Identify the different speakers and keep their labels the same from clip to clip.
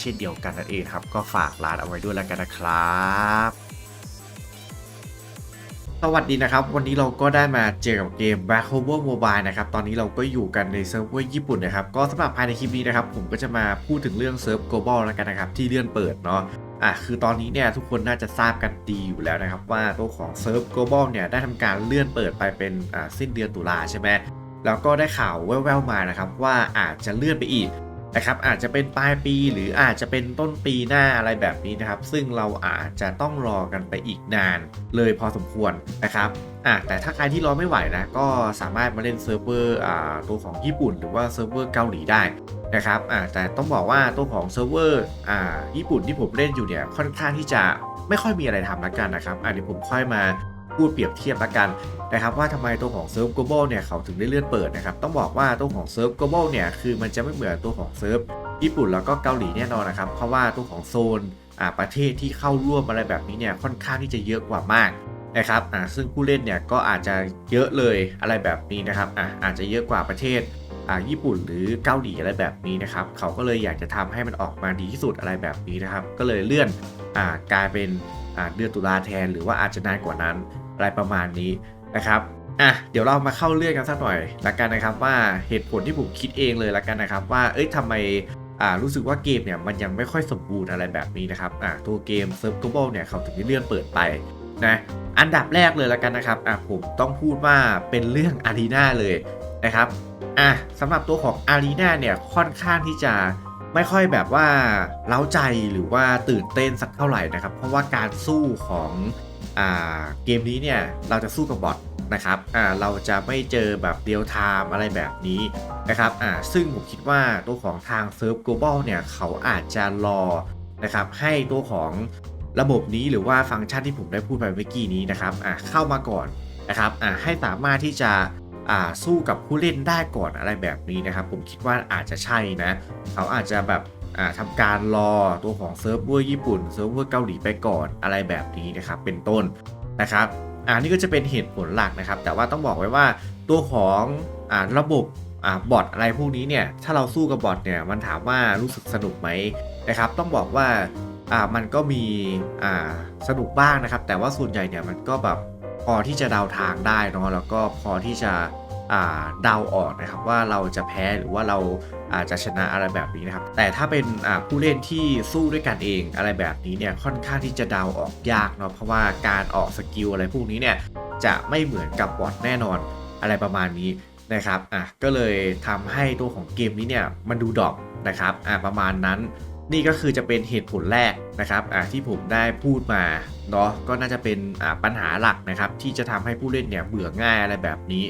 Speaker 1: เช่นเดียวกันนั่นเองครับ ก็ฝากร้านเอาไว้ด้วยแล้วกันนะครับสวัสดีนะครับ วันนี้เราก็ได้มาเจอกับเกม Back Cover Mobile นะครับ ตอนนี้เราก็อยู่กันในเซิร์ฟเวอร์ญี่ปุ่นนะครับ ก็สำหรับภายในคลิปนี้นะครับ ผมก็จะมาพูดถึงเรื่องเซิร์ฟ global แล้วกันนะครับ ที่เลื่อนเปิดเนาะอะคือตอนนี้เนี่ยทุกคนน่าจะทราบกันดีอยู่แล้วนะครับ ว่าตัวของเซิร์ฟ global เนี่ยได้ทำการเลื่อนเปิดไปเป็นอ่าสิ้นเดือนตุลาใช่ไหมแล้วก็ได้ข่าวแว่วๆมานะครับว่าอาจจะเลื่อนไปอีก นะครับอาจจะเป็นปลายปีหรืออาจจะเป็นต้นปีหน้าอะไรแบบนี้นะครับ ซึ่งเราอาจจะต้องรอกันไปอีกนานเลยพอสมควรนะครับอะแต่ถ้าใครที่รอไม่ไหวนะก็สามารถมาเล่นเซิร์ฟเวอร์อ่าตัวของญี่ปุ่น หรือว่าเซิร์ฟเวอร์เกาหลีได้นะครับอะแต่ต้องบอกว่าตัวของเซิร์ฟเวอร์อ่าญี่ปุ่นที่ผมเล่นอยู่เนี่ยค่อนข้างที่จะไม่ค่อยมีอะไรทำละกันนะครับอะเดี๋ยวผมค่อยมา พูดเปรียบเทียบละกันนะครับว่าทำไมตัวของเซิร์ฟ global เนี่ยเขาถึงได้เลื่อนเปิดนะครับต้องบอกว่าตัวของเซิร์ฟ global เนี่ยคือมันจะไม่เหมือนตัวของเซิร์ฟญี่ปุ่นแล้วก็เกาหลีแน่นอนนะครับเพราะว่าตัวของโซนอาประเทศที่เข้าร่วมอะไรแบบนี้เนี่ยค่อนข้างที่จะเยอะกว่ามากนะครับอ่าซึ่งผู้เล่นเนี่ยก็อาจจะเยอะเลยอะไรแบบนี้นะครับอ่าอาจจะเยอะกว่าประเทศอ่าญี่ปุ่นหรือเกาหลีอะไรแบบนี้นะครับเขาก็เลยอยากจะทำให้มันออกมาดีที่สุดอะไรแบบนี้นะครับ ก็เลยเลื่อนอ่ากลายเป็น เดือนตุลาแทน หรือว่าอาจจะนานกว่านั้นอะไรประมาณนี้นะครับอะเดี๋ยวเรามาเข้าเรื่องกันสักหน่อยละกันนะครับว่าเหตุผลที่ผมคิดเองเลยละกันนะครับ ว่าเอ้ยทำไมอ่ารู้สึกว่าเกมเนี่ยมันยังไม่ค่อยสมบูรณ์อะไรแบบนี้นะครับอะตัวเกมเซิร์ฟโกลบอลเนี่ยเขาถึงได้เลื่อนเปิดไปนะอันดับแรกเลยละกันนะครับอะผมต้องพูดว่าเป็นเรื่องอารีนาเลยนะครับอะสำหรับตัวของอารีนาเนี่ยค่อนข้างที่จะ ไม่ค่อยแบบว่าเล้าใจหรือว่าตื่นเต้นสักเท่าไหร่นะครับ เพราะว่าการสู้ของอเกมนี้เนี่ยเราจะสู้กับบอทนะครับเราจะไม่เจอแบบเดียวไทม์อะไรแบบนี้นะครับซึ่งผมคิดว่าตัวของทางเซิร์ฟ global เนี่ยเขาอาจจะรอนะครับให้ตัวของระบบนี้หรือว่าฟังก์ชันที่ผมได้พูดไปเมื่อกี้นี้นะครับเข้ามาก่อนนะครับให้สามารถที่จะ สู้กับผู้เล่นได้ก่อนอะไรแบบนี้นะครับ ผมคิดว่าอาจจะใช่นะ เขาอาจจะแบบอ่าทำการรอตัวของเซิร์ฟเวอร์ญี่ปุ่นเซิร์ฟเวอร์เกาหลีไปก่อนอะไรแบบนี้นะครับ เป็นต้นนะครับอ่านี่ก็จะเป็นเหตุผลหลักนะครับ แต่ว่าต้องบอกไว้ว่าตัวของอระบบอ่าบอทอะไรพวกนี้เนี่ย ถ้าเราสู้กับบอทเนี่ยมันถามว่ารู้สึกสนุกไหมนะครับ ต้องบอกว่าอ่ามันก็มีอ่าสนุกบ้างนะครับ แต่ว่าส่วนใหญ่เนี่ยมันก็แบบพอที่จะเดาทางได้เนาะแล้วก็พอที่จะอ เดาออกนะครับว่าเราจะแพ้หรือว่าเราอาจจะชนะอะไรแบบนี้นะครับ แต่ถ้าเป็นผู้เล่นที่สู้ด้วยกันเองอะไรแบบนี้เนี่ยค่อนข้างที่จะเดาออกยากเนาะเพราะว่าการออกสกิลอะไรพวกนี้เนี่ยจะไม่เหมือนกับบอทแน่นอนอะไรประมาณนี้นะครับอะก็เลยทำให้ตัวของเกมนี้เนี่ยมันดูดรอปนะครับอะประมาณนั้นนี่ก็คือจะเป็นเหตุผลแรกนะครับอะที่ผมได้พูดมาเนาะก็น่าจะเป็นปัญหาหลักนะครับที่จะทำให้ผู้เล่นเนี่ยเบื่อง่ายอะไรแบบนี้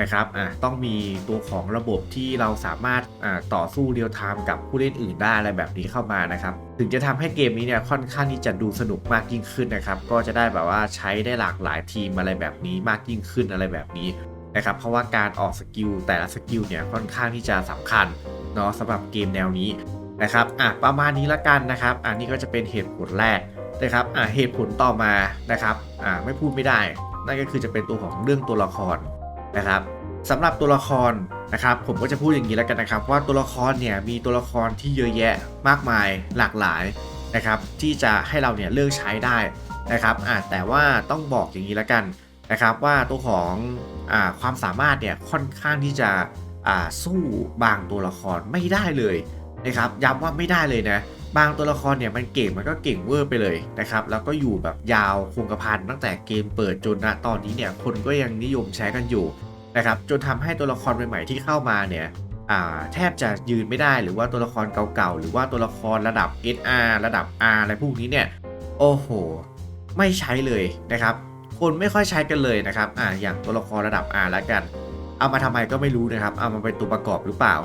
Speaker 1: นะครับอะต้องมีตัวของระบบที่เราสามารถอ่าต่อสู้เรียลไทม์กับผู้เล่นอื่นได้อะไรแบบนี้เข้ามานะครับถึงจะทำให้เกมนี้เนี่ยค่อนข้างที่จะดูสนุกมากยิ่งขึ้นนะครับก็จะได้แบบว่าใช้ได้หลากหลายทีมอะไรแบบนี้มากยิ่งขึ้นอะไรแบบนี้นะครับเพราะว่าการออกสกิลแต่ละสกิลเนี่ยค่อนข้างที่จะสำคัญเนาะสำหรับเกมแนวนี้นะครับอะประมาณนี้ละกันนะครับอันนี้ก็จะเป็นเหตุผลแรกนะครับอะเหตุผลต่อมานะครับอะไม่พูดไม่ได้ นั่นก็คือจะเป็นตัวของเรื่องตัวละคร นะครับสำหรับตัวละครนะครับผมก็จะพูดอย่างนี้แล้วกันนะครับ ว่าตัวละครเนี่ยมีตัวละครที่เยอะแยะมากมายหลากหลายนะครับที่จะให้เราเนี่ยเลือกใช้ได้นะครับอ่าแต่ว่าต้องบอกอย่างนี้แล้วกันนะครับว่าตัวของอความสามารถเนี่ยค่อนข้างที่จะสู้บางตัวละครไม่ได้เลยนะครับย้ำว่าไม่ได้เลยนะ บางตัวละครเนี่ยมันเก่งมันก็เก่งเวอร์ไปเลยนะครับแล้วก็อยู่แบบยาวคงกระพันตั้งแต่เกมเปิดจนณตอนนี้เนี่ยคนก็ยังนิยมใช้กันอยู่นะครับจนทำให้ตัวละครใหม่ๆที่เข้ามาเนี่ยอ่าแทบจะยืนไม่ได้หรือว่าตัวละครเก่าๆ หรือว่าตัวละครระดับ SR ระดับ R อะไรพวกนี้เนี่ยโอ้โห ไม่ใช้เลยนะครับ คนไม่ค่อยใช้กันเลยนะครับอ่าอย่างตัวละครระดับ R แล้วกัน เอามาทำไมก็ไม่รู้นะครับ เอามาเป็นตัวประกอบหรือเปล่า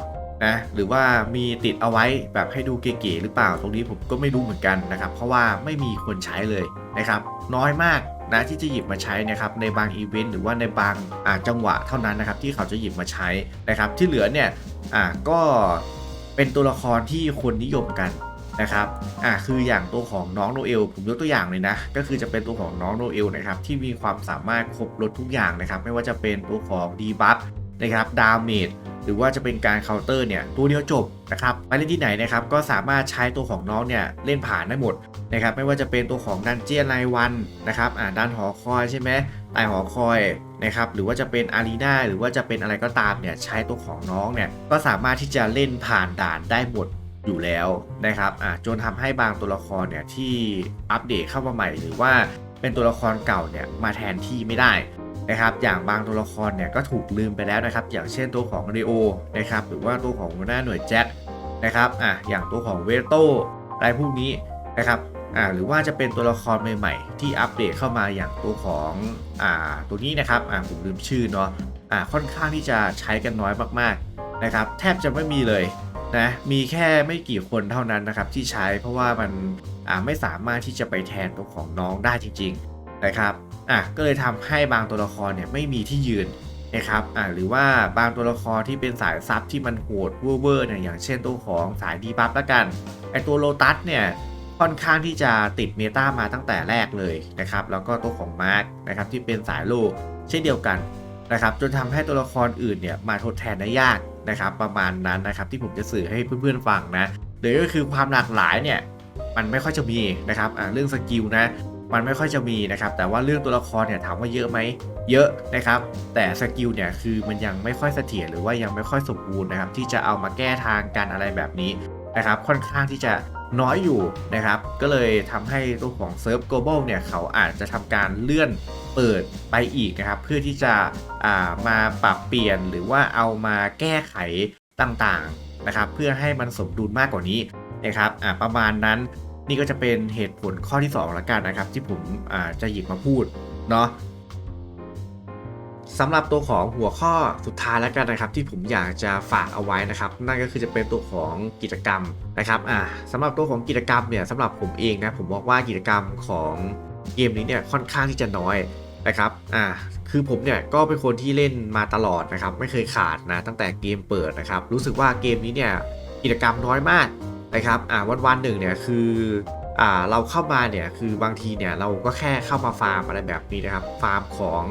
Speaker 1: นะหรือว่ามีติดเอาไว้แบบให้ดูเก๋ๆหรือเปล่าตรงนี้ผมก็ไม่รู้เหมือนกันนะครับเพราะว่าไม่มีคนใช้เลยนะครับน้อยมากนะที่จะหยิบมาใช้นะครับในบางอีเวนต์หรือว่าในบางาจังหวะเท่านั้นนะครับที่เขาจะหยิบมาใช้นะครับที่เหลือเนี่ยอ่าก็เป็นตัวละครที่คนนิยมกันนะครับอ่าคืออย่างตัวของน้องโนเอลผมยกตัวอย่างเลยนะก็คือจะเป็นตัวของน้องโนเอลนะครับที่มีความสามารถครบรถทุกอย่างนะครับไม่ว่าจะเป็นตัวของดีบัฟนะครับดาเมจ หรือว่าจะเป็นการเคาน์เตอร์เนี่ยตัวเดียวจบนะครับไปเล่นที่ไหนนะครับก็สามารถใช้ตัวของน้องเนี่ยเล่นผ่านได้หมดนะครับไม่ว่าจะเป็นตัวของดันเจียนรายวันนะครับอ่าด้านหอคอยใช่ไหมใต้หอคอยนะครับหรือว่าจะเป็นอารีนาหรือว่าจะเป็นอะไรก็ตามเนี่ยใช้ตัวของน้องเนี่ยก็สามารถที่จะเล่นผ่านด่านได้หมดอยู่แล้วนะครับอ่าจนทำให้บางตัวละครเนี่ยที่อัปเดตเข้ามาใหม่ หรือว่าเป็นตัวละครเก่าเนี่ยมาแทนที่ไม่ได้ นะครับอย่างบางตัวละครเนี่ยก็ถูกลืมไปแล้วนะครับ อย่างเช่นตัวของเรโอนะครับหรือว่าตัวของหัวหน้าหน่วยแจ็คนะครับอะอย่างตัวของเวโตอะไรพวกนี้นะครับอ่าหรือว่าจะเป็นตัวละครใหม่ๆ ที่อัปเดตเข้ามาอย่างตัวของอ่าตัวนี้นะครับอ่าผมลืมชื่อเนาะอ่าค่อนข้างที่จะใช้กันน้อยมากๆนะครับ แทบจะไม่มีเลยนะมีแค่ไม่กี่คนเท่านั้นนะครับที่ใช้เพราะว่ามันอ่าไม่สามารถที่จะไปแทนตัวของน้องได้จริงๆ นะครับอะก็เลยทำให้บางตัวละครเนี่ยไม่มีที่ยืนนะครับอะหรือว่าบางตัวละครที่เป็นสายซับที่มันโหดเวอร์เนี่ยอย่างเช่นตัวของสายดีบัฟละกันไอตัวโลตัสเนี่ยค่อนข้างที่จะติดเมตามาตั้งแต่แรกเลยนะครับแล้วก็ตัวของมาร์กนะครับที่เป็นสายโลเช่นเดียวกันนะครับจนทำให้ตัวละครอื่นเนี่ยมาทดแทนได้ยากนะครับประมาณนั้นนะครับที่ผมจะสื่อให้เพื่อนๆฟังนะหรือก็คือความหลากหลายเนี่ยมันไม่ค่อยจะมีนะครับอ่าเรื่องสกิลนะ มันไม่ค่อยจะมีนะครับ แต่ว่าเรื่องตัวละครเนี่ยถามว่าเยอะไหม เยอะนะครับ แต่สกิลเนี่ยคือมันยังไม่ค่อยเสถียรหรือว่ายังไม่ค่อยสมบูรณ์นะครับ ที่จะเอามาแก้ทางกันอะไรแบบนี้นะครับ ค่อนข้างที่จะน้อยอยู่นะครับ ก็เลยทำให้ตัวของเซิร์ฟ global เนี่ยเขาอาจจะทำการเลื่อนเปิดไปอีกนะครับ เพื่อที่จะามาปรับเปลี่ยนหรือว่าเอามาแก้ไขต่างๆนะครับ เพื่อให้มันสมดุลมากกว่านี้นะครับประมาณนั้น นี่ก็จะเป็นเหตุผลข้อที่2ละกันนะครับ ที่ผมจะหยิบมาพูดเนาะสำหรับตัวของหัวข้อสุดท้ายแล้วกันนะครับ ที่ผมอยากจะฝากเอาไว้นะครับ นั่นก็คือจะเป็นตัวของกิจกรรมนะครับอ่าสำหรับตัวของกิจกรรมเนี่ยสำหรับผมเองนะผมบอกว่ากิจกรรมของเกมนี้เนี่ยค่อนข้างที่จะน้อยนะครับอ่าคือผมเนี่ยก็เป็นคนที่เล่นมาตลอดนะครับ ไม่เคยขาดนะตั้งแต่เกมเปิดนะครับ รู้สึกว่าเกมนี้เนี่ยกิจกรรมน้อยมาก นะครับอ่าวันวันๆหนึ่งเนี่ยคืออ่าเราเข้ามาเนี่ยคือบางทีเนี่ยเราก็แค่เข้ามาฟาร์มอะไรแบบนี้นะครับฟาร์มของ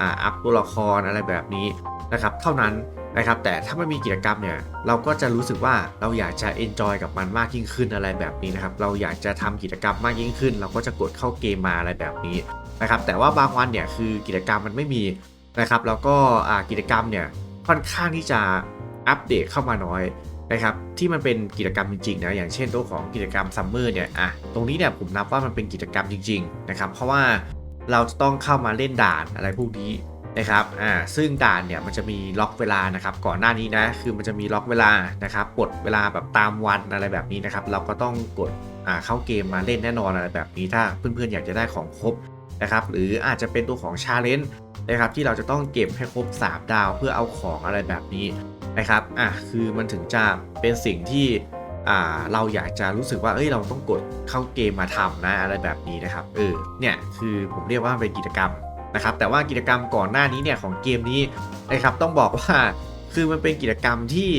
Speaker 1: อ่าอัพตัวละครอะไรแบบนี้นะครับเท่านั้นนะครับแต่ถ้าไม่มีกิจกรรมเนี่ยเราก็จะรู้สึกว่าเราอยากจะเอนจอยกับมันมากยิ่งขึ้นอะไรแบบนี้นะครับเราอยากจะทำกิจกรรมมากยิ่งขึ้น เราก็จะกดเข้าเกมมาอะไรแบบนี้นะครับแต่ว่าบางวันเนี่ยคือกิจกรรมมันไม่มีนะครับแล้วก็อ่ากิจกรรมเนี่ยค่อนข้างที่จะอัปเดตเข้ามาน้อย นะครับที่มันเป็นกิจกรรมจริงๆนะอย่างเช่นตัวของกิจกรรมซัมเมอร์เนี่ยอะตรงนี้เนี่ยผมนับว่ามันเป็นกิจกรรมจริงๆนะครับเพราะว่าเราจะต้องเข้ามาเล่นด่านอะไรพวกนี้นะครับอ่าซึ่งด่านเนี่ยมันจะมีล็อกเวลานะครับก่อนหน้านี้นะคือมันจะมีล็อกเวลานะครับกดเวลาแบบตามวันอะไรแบบนี้นะครับเราก็ต้องกดอ่าเข้าเกมมาเล่นแน่นอนอะไรแบบนี้ ถ้าเพื่อนๆอยากจะได้ของครบ นะครับหรืออาจจะเป็นตัวของชาเลนจ์นะครับที่เราจะต้องเก็บให้ครบ 3 ดาวเพื่อเอาของอะไรแบบนี้นะครับอะคือมันถึงจะเป็นสิ่งที่อ่าเราอยากจะรู้สึกว่า เอ้ย เราต้องกดเข้าเกมมาทำนะ อะไรแบบนี้นะครับ เออ เนี่ย คือผมเรียกว่าเป็นกิจกรรมนะครับ แต่ว่ากิจกรรมก่อนหน้านี้เนี่ยของเกมนี้นะครับ ต้องบอกว่า คือมันเป็นกิจกรรมที่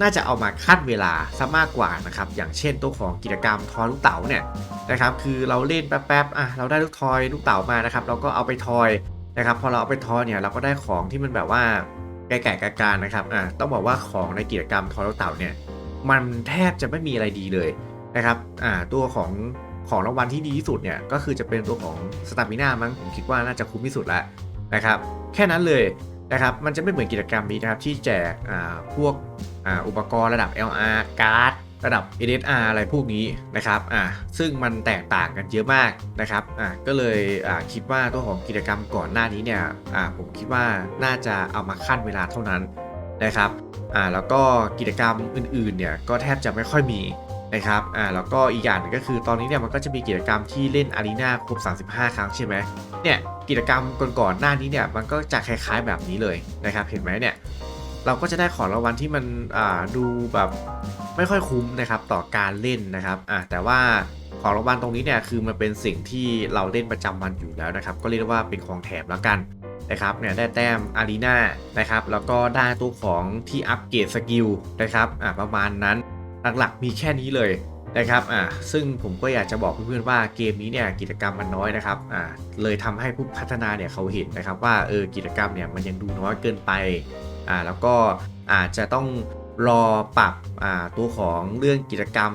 Speaker 1: น่าจะเอามาขั้นเวลาซะมากกว่านะครับ อย่างเช่นตัวของกิจกรรมทอยลูกเต๋าเนี่ยนะครับ คือเราเล่นแป๊บๆอะเราได้ลูกทอยลูกเต๋ามานะครับ เราก็เอาไปทอยนะครับ พอเราเอาไปทอยเนี่ยเราก็ได้ของที่มันแบบว่าแก่ๆกาการนะครับอ่าต้องบอกว่าของในกิจกรรมทอร์เต่าเนี่ยมันแทบจะไม่มีอะไรดีเลยนะครับอ่าตัวของของรางวัลที่ดีที่สุดเนี่ยก็คือจะเป็นตัวของสตามิน่ามั้งผมคิดว่าน่าจะคุ้มที่สุดแล้วนะครับ แค่นั้นเลย นะครับ มันจะไม่เหมือนกิจกรรมนี้นะครับ ที่แจกพวกอ,อุปกรณ์ระดับ LR การ์ดระดับ NSR อะไรพวกนี้นะครับอ่าซึ่งมันแตกต่างกันเยอะมากนะครับอ่าก็เลยอ่าคิดว่าตัวของกิจกรรมก่อนหน้านี้เนี่ยอ่าผมคิดว่าน่าจะเอามาขั้นเวลาเท่านั้นนะครับอ่าแล้วก็กิจกรรมอื่นๆเนี่ยก็แทบจะไม่ค่อยมี นะครับอ่าแล้วก็อีกอย่างหนึงก็คือตอนนี้เนี่ยมันก็จะมีกิจกรรมที่เล่นอารีนาครบ 35 ครั้งใช่ไหมเนี่ยกิจกรรมก่อนๆหน้านี้เนี่ยมันก็จะคล้ายๆแบบนี้เลยนะครับเห็นไหมเนี่ยเราก็จะได้ของรางวัลที่มันอ่าดูแบบไม่ค่อยคุ้มนะครับต่อการเล่นนะครับอะแต่ว่าของรางวัลตรงนี้เนี่ยคือมันเป็นสิ่งที่เราเล่นประจำวันอยู่แล้วนะครับก็เรียกว่าเป็นของแถมแล้วกันนะครับเนี่ยได้แต้มอารีนานะครับแล้วก็ได้ตัวของที่อัปเกรดสกิลนะครับอะประมาณนั้น หลักๆมีแค่นี้เลยนะครับอะซึ่งผมก็อยากจะบอกเพื่อนๆว่าเกมนี้เนี่ยกิจกรรมมันน้อยนะครับอะเลยทำให้ผู้พัฒนาเนี่ยเขาเห็นนะครับว่าเออกิจกรรมเนี่ยมันยังดูน้อยเกินไปอ่าแล้วก็อาจจะต้องรอปรับอ่าตัวของเรื่องกิจกรรม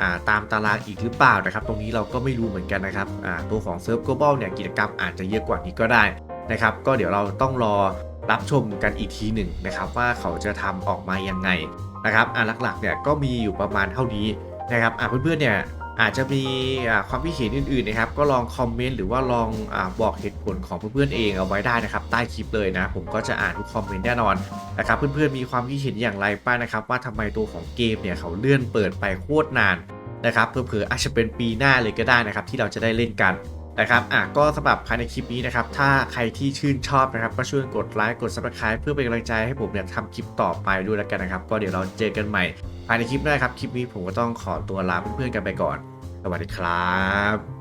Speaker 1: อ่าตามตารางอีกหรือเปล่านะครับ ตรงนี้เราก็ไม่รู้เหมือนกันนะครับอ่าตัวของเซิร์ฟ global เนี่ยกิจกรรมอาจจะเยอะกว่านี้ก็ได้นะครับ ก็เดี๋ยวเราต้องรอรับชมกันอีกทีหนึ่งนะครับ ว่าเขาจะทำออกมายังไง นะครับอ่าหลักๆเนี่ยก็มีอยู่ประมาณเท่านี้นะครับอ่าเพื่อนๆเนี่ยอาจจะมีความคิดเห็นอื่นๆนะครับ ก็ลองคอมเมนต์หรือว่าลองอบอกเหตุผลของเพื่อนๆเองเอาไว้ได้นะครับ ใต้คลิปเลยนะ ผมก็จะอ่านทุกคอมเมนต์แน่นอนนะครับเพื่อนๆมีความคิดเห็นอย่างไรบ้างนะครับ ว่าทำไมตัวของเกมเนี่ยเขาเลื่อนเปิดไปโคตรนานนะครับเผื่อๆอาจจะเป็นปีหน้าเลยก็ได้นะครับ ที่เราจะได้เล่นกัน นะครับอะก็สำหรับภายในคลิปนี้นะครับ ถ้าใครที่ชื่นชอบนะครับ ก็ช่วยกดไลค์กด subscribe เพื่อเป็นกำลังใจให้ผมเนี่ยทำคลิปต่อไปด้วยแล้วกันนะครับ ก็เดี๋ยวเราเจอกันใหม่ ภายในคลิปหน้าครับ คลิปนี้ผมก็ต้องขอตัวลาเพื่อนๆกันไปก่อน สวัสดีครับ